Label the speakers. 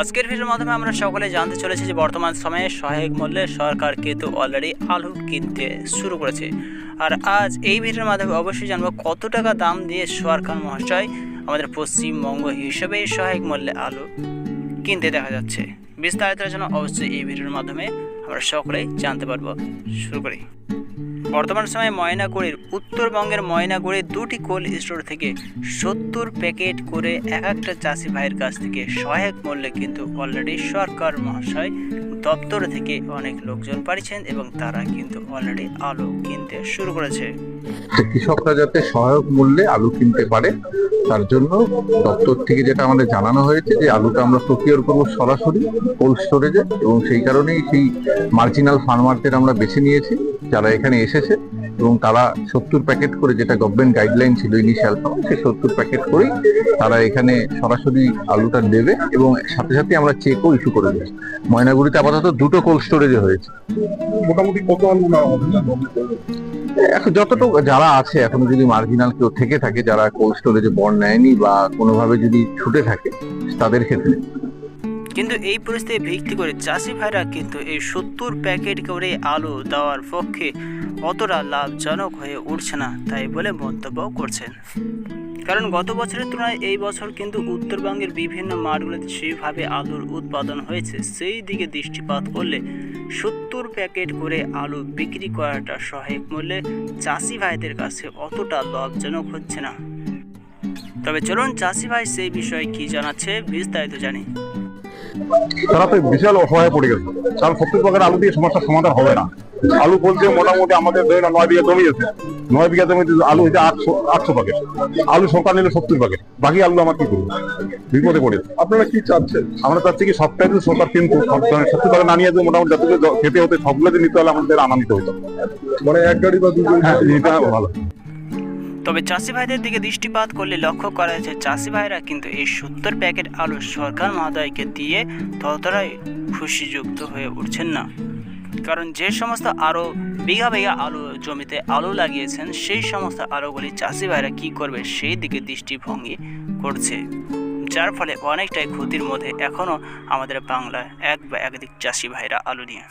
Speaker 1: আজকের ভিডিওর মাধ্যমে আমরা সকলে জানতে চলেছি যে বর্তমান সময়ে সহায়ক মূল্যে সরকার কিন্তু অলরেডি আলু কিনতে শুরু করেছে। আর আজ এই ভিডিওর মাধ্যমে অবশ্যই জানব কত টাকা দাম দিয়ে সরকার মহাশয় আমাদের পশ্চিমবঙ্গ হিসেবে সহায়ক মূল্যে আলু কিনতে দেখা যাচ্ছে। বিস্তারিতের জন্য অবশ্যই এই ভিডিওর মাধ্যমে আমরা সকলেই জানতে পারব। শুরু করি। বর্তমান সময়ে ময়নাগুড়ির উত্তরবঙ্গের ময়নাগুড়ির দুটি কোল্ড স্টোর থেকে সত্তর প্যাকেট করে এক একটা চাষি ভাইয়ের কাছ থেকে সহায়ক মূল্যে কিন্তু অলরেডি সরকার মহাশয় দপ্তর থেকে অনেক লোকজন পাঠিয়েছেন এবং তারা কিন্তু অলরেডি আলু কিনতে শুরু করেছে।
Speaker 2: কৃষকরা যাতে সহায়ক মূল্যে আলু কিনতে পারে, তার জন্য দপ্তর থেকে যেটা আমাদের জানানো হয়েছে যে আলুটা আমরা প্রক্রিয়ার করব সরাসরি কোল্ড স্টোরেজে এবং সেই কারণেই সেই মার্জিনাল ফার্মারদের আমরা বেছে নিয়েছি। যারা এখানে এসেছে এবং তারা সত্তর প্যাকেট করে যেটা গভর্নমেন্ট গাইডলাইন ছিল ইনিশিয়াল সময় সেই সত্তর প্যাকেট করেই তারা এখানে সরাসরি আলুটা দেবে এবং সাথে সাথে আমরা চেকও ইস্যু করে দেবো। ময়নাগুড়িতে আপাতত দুটো কোল্ড স্টোরেজে হয়েছে।
Speaker 3: মোটামুটি কত আলু
Speaker 2: এখন যতটুকু যারা আছে এখনও যদি মার্জিনাল কেউ থেকে থাকে যারা কোল্ড স্টোরেজে বন্ড নেয়নি বা কোনোভাবে যদি ছুটে থাকে তাদের ক্ষেত্রে।
Speaker 1: কিন্তু এই পরিস্থিতি ভিত্তি করে চাষি ভাইরা কিন্তু এই সত্তর প্যাকেট করে আলু দেওয়ার পক্ষে অতটা লাভজনক হয়ে উঠছে না, তাই বলে মন্তব্য করছেন। কারণ গত বছরের তুলনায় এই বছর কিন্তু উত্তরবঙ্গের বিভিন্ন মাঠগুলোতে সেভাবে আলুর উৎপাদন হয়েছে। সেই দিকে দৃষ্টিপাত করলে সত্তর প্যাকেট করে আলু বিক্রি করাটা সহায়ক মূল্যে চাষি ভাইদের কাছে অতটা লাভজনক হচ্ছে না। তবে চলুন চাষি ভাই সেই বিষয়ে কি জানাচ্ছে বিস্তারিত জানি।
Speaker 3: তারা তো বিশাল অসহায় পড়ে গেছে। কারণ সত্তর টাকার আলু দিয়ে সমস্যার সমাধান হবে না। আলু বলতে মোটামুটি আমাদের ধরে না নয় বিঘা জমি আছে। নয় বিঘা জমিতে আলু হচ্ছে আটশো আটশো প্যাকেট আলু সরকার নিলে সত্তর প্যাকেট বাকি আলু আমার কি করব? বিপদে পড়ে। আপনারা কি চাচ্ছেন? আমরা চাচ্ছি কি সপ্তাহে যদি সরকার কিন্তু সত্তর টাকা না নিয়ে যে মোটামুটি জ- খেতে হতে সবগুলো যে নিতে হলে আমাদের আনন্দিত হতো মানে এক গাড়ি বা দু হ্যাঁ এটা ভালো।
Speaker 1: তবে চাষি ভাইদের দিকে দৃষ্টিপাত করলে লক্ষ্য করা যাচ্ছে চাষি ভাইরা কিন্তু এই সত্তর প্যাকেট আলু সরকার মহোদয়কে দিয়ে ততটাই খুশিযুক্ত হয়ে উঠছেন না। কারণ যে সমস্ত আরও বিঘা বিঘা আলু জমিতে আলু লাগিয়েছেন, সেই সমস্ত আলুগুলি চাষি ভাইরা কী করবে সেই দিকে দৃষ্টিভঙ্গি করছে। যার ফলে অনেকটাই ক্ষতির মধ্যে এখনও আমাদের বাংলায় এক বা একাধিক চাষি ভাইরা আলু নিয়ে।